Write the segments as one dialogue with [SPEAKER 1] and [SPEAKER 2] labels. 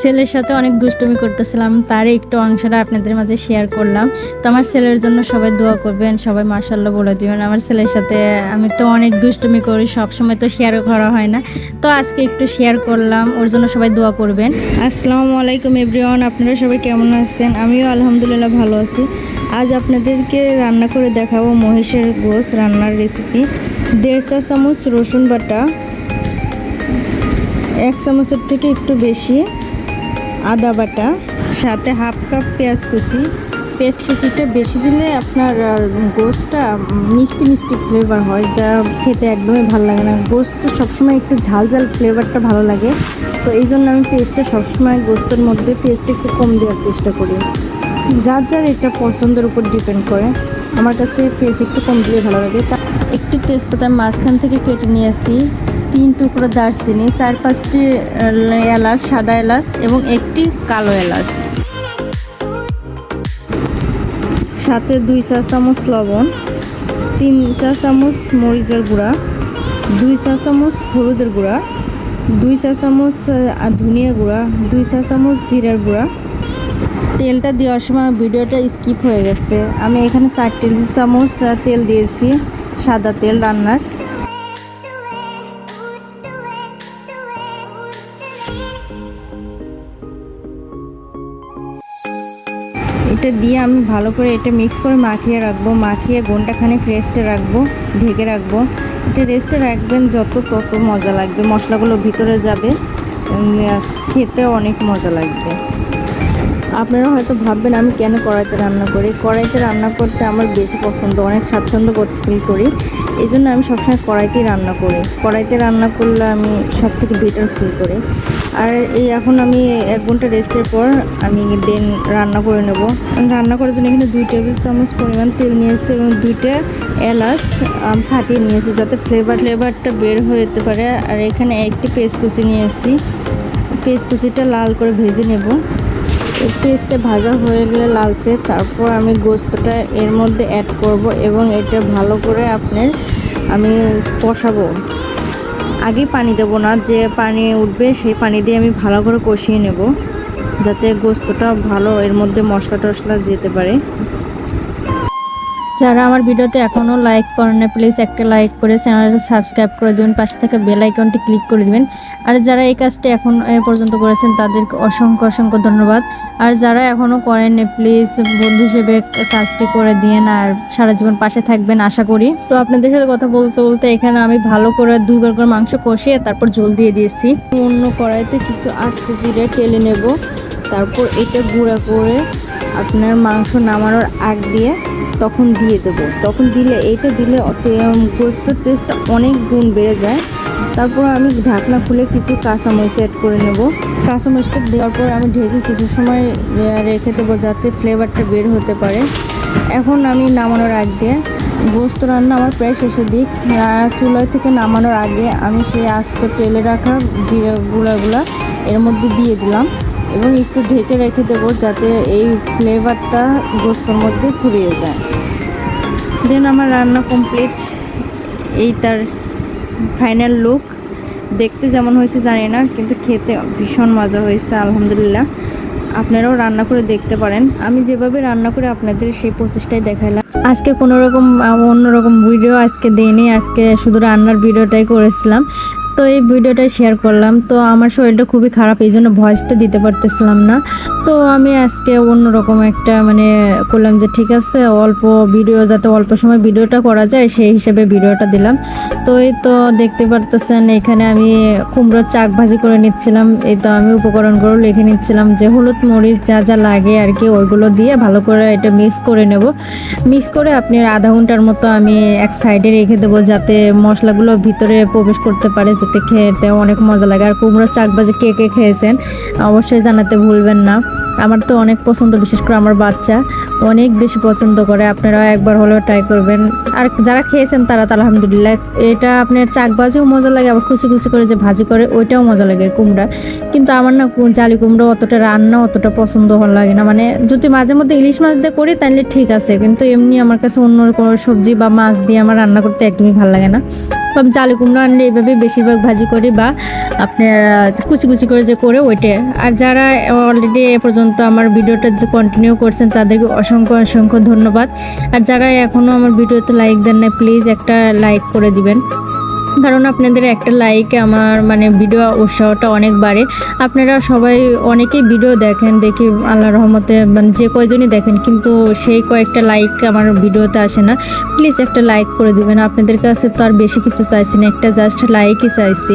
[SPEAKER 1] ছেলের সাথে অনেক দুষ্টুমি করতেছিলাম, তার একটু অংশটা আপনাদের মাঝে শেয়ার করলাম। তো আমার ছেলের জন্য সবাই দোয়া করবেন, সবাই মার্শাল্লাহ বলে দিবেন। আমার ছেলের সাথে আমি তো অনেক দুষ্টুমি করি সব সময় তো শেয়ার করা হয় না। তো আজকে একটু শেয়ার করলাম, ওর জন্য সবাই দোয়া করবেন। আসসালামু আলাইকুম এভরিওয়ান, আপনারা সবাই কেমন আছেন? আমিও আলহামদুলিল্লাহ ভালো আছি। আজ আপনাদেরকে রান্না করে দেখাবো মহিষের গোস রান্নার রেসিপি দেড় চা চামচ রসুন বাটা, এক চামচের থেকে একটু বেশি। আদা বাটা, সাথে হাফ কাপ পেঁয়াজ কুচি। পেঁয়াজ কুচিটা বেশি দিলে আপনার গোস্তটা মিষ্টি মিষ্টি ফ্লেভার হয়, যা খেতে একদমই ভালো লাগে না। গোস্ত সবসময় একটু ঝাল ঝাল ফ্লেভারটা ভালো লাগে। তো এই জন্য আমি পেস্টটা সবসময় গোস্তের মধ্যে পেস্টটা একটু কম দেওয়ার চেষ্টা করি। যার যার এটা পছন্দের উপর ডিপেন্ড করে। আমার কাছে পেস্ট একটু কম দিলে ভালো লাগে। তা একটু তেজপাতা মাঝখান থেকে কেটে নিয়ে আসি। তিন টুকরো দারচিনি, চার পাঁচটি এলাচ, সাদা এলাচ এবং একটি কালো এলাচ। সাথে দুই চা চামচ লবণ, তিন চা চামচ মরিচের গুঁড়া, দুই চা চামচ হলুদের গুঁড়া, দুই চা চামচ ধনিয়া গুঁড়া, দুই চা চামচ জিরার গুঁড়া। তেলটা দেওয়ার সময় ভিডিওটা স্কিপ হয়ে গেছে। আমি এখানে চার টেবিল চামচ তেল দিয়েছি, সাদা তেল রান্নার। এটা দিয়ে আমি ভালো করে এটা মিক্স করে মাখিয়ে রাখব। মাখিয়ে ঘন্টাখানেক রেস্টে রাখব, ঢেকে রাখব। এটা রেস্টে রাখবেন যত তত মজা লাগবে। মশলাগুলো ভিতরে যাবে খেতে অনেক মজা লাগবে। আপনারা হয়তো ভাববেন আমি কেন কড়াইতে রান্না করি? কড়াইতে রান্না করতে আমার বেশি পছন্দ, অনেক স্বাচ্ছন্দ্য বোধ ফিল করি। এই জন্য আমি সবসময় কড়াইতেই রান্না করি। কড়াইতে রান্না করলে আমি সব থেকে বেটার ফিল করি। আর এই এখন আমি এক ঘণ্টা রেস্টের পর আমি দেন রান্না করে নেব। রান্না করার জন্য এখানে দুই টেবিল চামচ পরিমাণ তেল নিয়েছি এবং দুইটা এলাচ ফাটিয়ে নিয়েছি যাতে ফ্লেভার ফ্লেভারটা বের হয়ে যেতে পারে। আর এখানে একটি পেস্ট কুচি নিয়েছি। পেস্ট কুচিটা লাল করে ভেজে নেব। পেস্টটা ভাজা হয়ে গেলে লালচে, তারপর আমি গোস্তটা এর মধ্যে অ্যাড করব এবং এটা ভালো করে আপনার আমি কষাবো। আগে পানি দেবো না, যে পানি উঠবে সেই পানি দিয়ে আমি ভালো করে কষিয়ে নেব, যাতে গোস্তটা ভালো এর মধ্যে মশলা টশলা যেতে পারে। যারা আমার ভিডিওতে এখনও লাইক করেন না প্লিজ একটা লাইক করে চ্যানেলটা সাবস্ক্রাইব করে দেবেন, পাশে থাকা বেল আইকনটি ক্লিক করে দিবেন। আর যারা এই কাজটি এখন পর্যন্ত করেছেন, তাদেরকে অসংখ্য অসংখ্য ধন্যবাদ। আর যারা এখনও করেননি প্লিজ বন্ধু হিসেবে কাজটি করে দিন আর সারা জীবন পাশে থাকবেন, আশা করি। তো আপনাদের সাথে কথা বলতে বলতে এখানে আমি ভালো করে দুইবার করে মাংস কষিয়ে তারপর জল দিয়ে দিয়েছি। অন্য কড়াইতে কিছু আস্তে জিরে টেলে নেব, তারপর এটা গুঁড়া করে আপনার মাংস নামানোর আগ দিয়ে তখন দিয়ে দেবো। তখন দিলে এইটা দিলে গোস্তর টেস্টটা অনেক গুণ বেড়ে যায়। তারপর আমি ঢাকনা খুলে কিছু কাঁচামরিচ অ্যাড করে নেব। কাঁচামরিচটা দেওয়ার পর আমি ঢেকে কিছু সময় রেখে দেবো যাতে ফ্লেভারটা বের হতে পারে। এখন আমি নামানোর আগ দিয়ে গোস্ত রান্না আমার প্রায় শেষের দিক। আহ, চুলা থেকে নামানোর আগে আমি সেই আস্ত তেলে রাখা জিরা গুঁড়াগুলা এর মধ্যে দিয়ে দিলাম। এবং একটু ঢেকে রেখে দেবো যাতে এই ফ্লেভারটা গোস্তর মধ্যে ছড়িয়ে যায়। দেন আমার রান্না কমপ্লিট এই তার ফাইনাল লুক দেখতে যেমন হয়েছে জানি না, কিন্তু খেতে ভীষণ মজা হয়েছে, আলহামদুলিল্লাহ। আপনারাও রান্না করে দেখতে পারেন। আমি যেভাবে রান্না করে আপনাদের সেই প্রচেষ্টাই দেখালাম। আজকে কোনো রকম, অন্যরকম ভিডিও আজকে দিইনি। আজকে শুধু রান্নার ভিডিওটাই করেছিলাম। তো এই ভিডিওটা শেয়ার করলাম। তো আমার শরীরটা খুবই খারাপ, এই জন্য ভয়েসটা দিতে পারতেছিলাম না। তো আমি আজকে অন্যরকম একটা মানে করলাম যে, ঠিক আছে, অল্প ভিডিও যাতে অল্প সময় ভিডিওটা করা যায়, সেই হিসেবে ভিডিওটা দিলাম। তো এই তো দেখতে পারতেছেন, এখানে আমি কুমড়োর চাক ভাজি করে নিচ্ছিলাম। এই তো আমি উপকরণগুলো লিখে নিচ্ছিলাম যে, হলুদ মরিচ যা যা লাগে আর কি, ওইগুলো দিয়ে ভালো করে এটা মিক্স করে নেব। মিক্স করে আপনি আধা ঘণ্টার মতো আমি এক সাইডে রেখে দেবো, যাতে মশলাগুলো ভিতরে প্রবেশ করতে পারে যাতে খেতে অনেক মজা লাগে। আর কুমড়োর চাক ভাজি কে কে খেয়েছেন অবশ্যই জানাতে ভুলবেন না। আমার তো অনেক পছন্দ, বিশেষ করে আমার বাচ্চা। অনেক বেশি পছন্দ করে। আপনারাও একবার হলেও ট্রাই করবেন। আর যারা খেয়েছেন তারা তো আলহামদুলিল্লাহ, এটা আপনার চাক ভাজিও মজা লাগে, আবার কুচি কুচি করে যে ভাজি করে, ওইটাও মজা লাগে কুমড়া। কিন্তু আমার না জালি কুমড়ো অতটা রান্না অতটা পছন্দ ভালো লাগে না। মানে যদি মাঝে মধ্যে ইলিশ মাছ দিয়ে করি তাহলে ঠিক আছে, কিন্তু এমনি আমার কাছে অন্য কোনো সবজি বা মাছ দিয়ে আমার রান্না করতে একদমই ভালো লাগে না। আমি চালু কুমড়ো আনলে এভাবে বেশিরভাগ ভাজি করি বা আপনার কুচি কুচি করে যে করে ওইটা। আর যারা অলরেডি এ পর্যন্ত আমার ভিডিওটা কন্টিনিউ করছেন, তাদেরকে অসংখ্য অসংখ্য ধন্যবাদ। আর যারা এখনও আমার ভিডিওতে লাইক দেন না প্লিজ একটা লাইক করে দিবেন। কারণ আপনাদের একটা লাইক আমার মানে ভিডিও উৎসাহটা অনেক বাড়ে। আপনারা সবাই অনেকেই ভিডিও দেখেন, দেখি আল্লাহ রহমতে মানে যে কয়জনই দেখেন, কিন্তু সেই কয়েকটা লাইক আমার ভিডিওতে আসে না। প্লিজ একটা লাইক করে দিবেন, আপনাদের কাছে তো আর বেশি কিছু চাইছি না, একটা জাস্ট লাইকই চাইছি।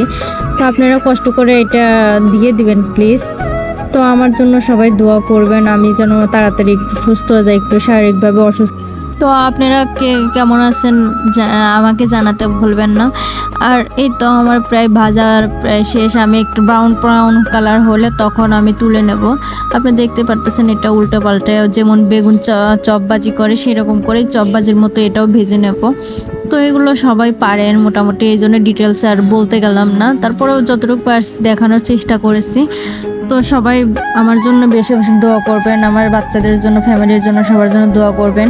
[SPEAKER 1] তো আপনারা কষ্ট করে এটা দিয়ে দিবেন প্লিজ তো আমার জন্য সবাই দোয়া করবেন, আমি যেন তাড়াতাড়ি একটু সুস্থ হয়ে যাই, একটু শারীরিকভাবে অসুস্থ তো আপনারা কে, কেমন আছেন আমাকে জানাতে ভুলবেন না। আর এই তো আমার প্রায় ভাজার প্রায় শেষ, আমি একটু ব্রাউন ব্রাউন কালার হলে তখন আমি তুলে নেব। আপনি দেখতে পারতেছেন এটা উল্টো পাল্টে যেমন বেগুন চপবাজি করে সেরকম করেই চপবাজির মতো এটাও ভেজে নেব। তো এগুলো সবাই পারেন মোটামুটি, এই জন্য ডিটেলস আর বলতে গেলাম না। তারপরেও যতটুকু পার্স দেখানোর চেষ্টা করেছি। তো সবাই আমার জন্য বেশি বেশি দোয়া করবেন, আমার বাচ্চাদের জন্য ফ্যামিলির জন্য সবার জন্য দোয়া করবেন।